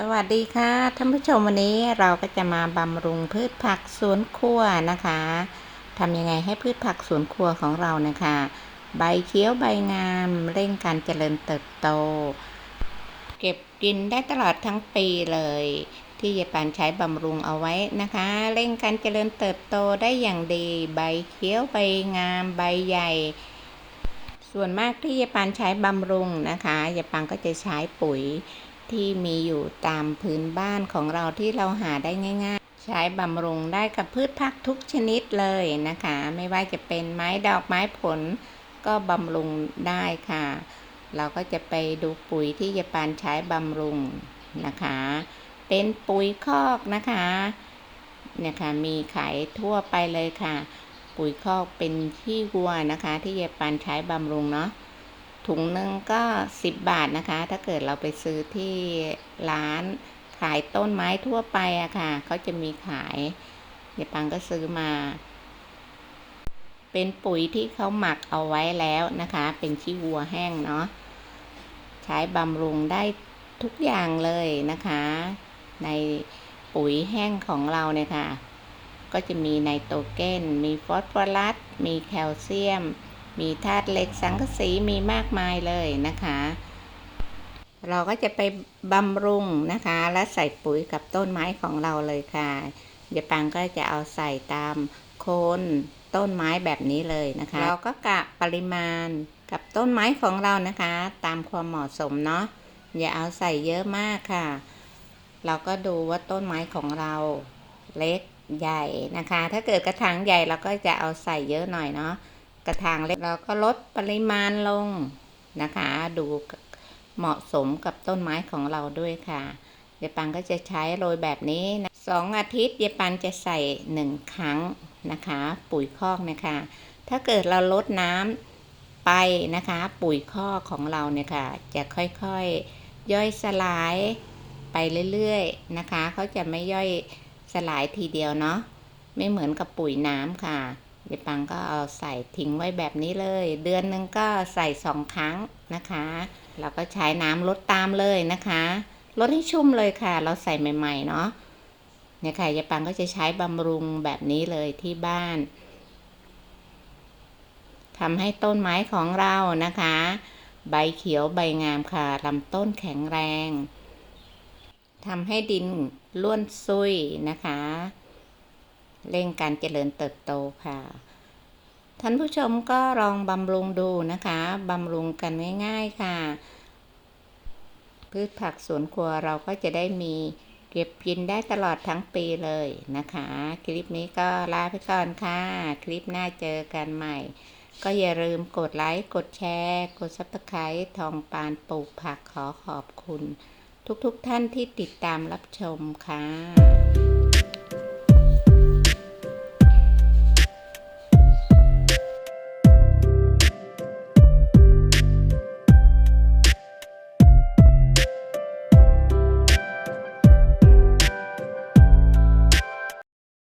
สวัสดีค่ะท่านผู้ชมวันนี้เราก็จะมาบำรุงพืชผักสวนครัวนะคะทำยังไงให้พืชผักสวนครัวของเรานะคะ ใบเขียวใบงามเร่งการเจริญเติบโต เก็บกินได้ตลอดทั้งปีเลย ที่ยายปานใช้บำรุงเอาไว้นะคะ เร่งการเจริญเติบโตได้อย่างดี ใบเขียวใบงาม ใบใหญ่ ส่วนมากที่ยายปานใช้บำรุงนะคะยายปานก็จะใช้ปุ๋ย ที่มีอยู่ตามพื้นบ้านของเราที่เราหาได้ง่าย ๆ ใช้บำรุงได้กับพืชผักทุกชนิดเลยนะคะ ไม่ว่าจะเป็นไม้ดอกไม้ผล ก็บำรุงได้ค่ะ เราก็จะไปดูปุ๋ยที่ยายปานใช้บำรุงนะคะ เป็นปุ๋ยคอกนะคะเนี่ยค่ะมีขายทั่วไปเลยค่ะ ปุ๋ยคอกเป็นขี้วัวนะคะ ที่ยายปานใช้บำรุงเนาะ ถุงหนึ่งก็ 10 บาทนะคะ ถ้าเกิดเราไปซื้อที่ร้านขายต้นไม้ทั่วไปอะค่ะเขาจะมีขายเดี๋ยวปังก็ซื้อมา เป็นปุ๋ยที่เขาหมักเอาไว้แล้วนะคะ เป็นขี้วัวแห้งเนาะใช้บำรุงได้ทุกอย่างเลยนะคะ ในปุ๋ยแห้งของเราเนี่ยค่ะ ก็จะมีไนโตรเจนมีฟอสฟอรัส มีแคลเซียม มีธาตุเหล็กสังกะสีมีมากมายเลยนะคะ เราก็จะไปบำรุงนะคะ และใส่ปุ๋ยกับต้นไม้ของเราเลยค่ะเดี๋ยปังก็จะเอาใส่ตามโคนต้นไม้แบบนี้เลยนะคะ เราก็กะปริมาณกับต้นไม้ของเรานะคะ ตามความเหมาะสมเนาะอย่าเอาใส่เยอะมากค่ะ เราก็ดูว่าต้นไม้ของเราเล็กใหญ่นะคะ ถ้าเกิดกระถางใหญ่เราก็จะเอาใส่เยอะหน่อยเนาะ กระถางเล็กเราก็ลดปริมาณลงนะคะ ดูเหมาะสมกับต้นไม้ของเราด้วยค่ะเยปังก็จะใช้โรยแบบนี้นะสองอาทิตย์เยปันจะใส่หนึ่งครั้งนะคะ ปุ๋ยคอกนะคะ ถ้าเกิดเราลดน้ำไปนะคะ ปุ๋ยคอกของเราเนี่ยค่ะ จะค่อยๆย่อยสลายไปเรื่อยๆนะคะเขาจะไม่ย่อยสลายทีเดียวเนาะไม่เหมือนกับปุ๋ยน้ำค่ะ เดี๋ยปังก็เอาใส่ทิ้งไว้แบบนี้เลย เดือนหนึ่งก็ใส่สองครั้งนะคะเราก็ใช้น้ำลดตามเลยนะคะลดให้ชุ่มเลยค่ะ เราใส่ใหม่ๆเนาะเนี่ยค่ะยายปังก็จะใช้บำรุงแบบนี้เลยที่บ้านทำให้ต้นไม้ของเรานะคะ ใบเขียวใบงามค่ะลำต้นแข็งแรงทำให้ดินล้วนซุยนะคะ เร่งการเจริญเติบโตค่ะท่านผู้ชมก็ลองบำรุงดูนะคะบำรุงกันง่าย ๆค่ะ พืชผักสวนครัวเราก็จะได้มีเก็บกินได้ตลอดทั้งปีเลยนะคะ คลิปนี้ก็ลาไปก่อนค่ะ คลิปหน้าเจอกันใหม่ ก็อย่าลืมกดไลค์ กดแชร์ กดซับสไครต์ทองปานปลูกผักขอขอบคุณ ทุกๆทท่านที่ติดตามรับชมค่ะ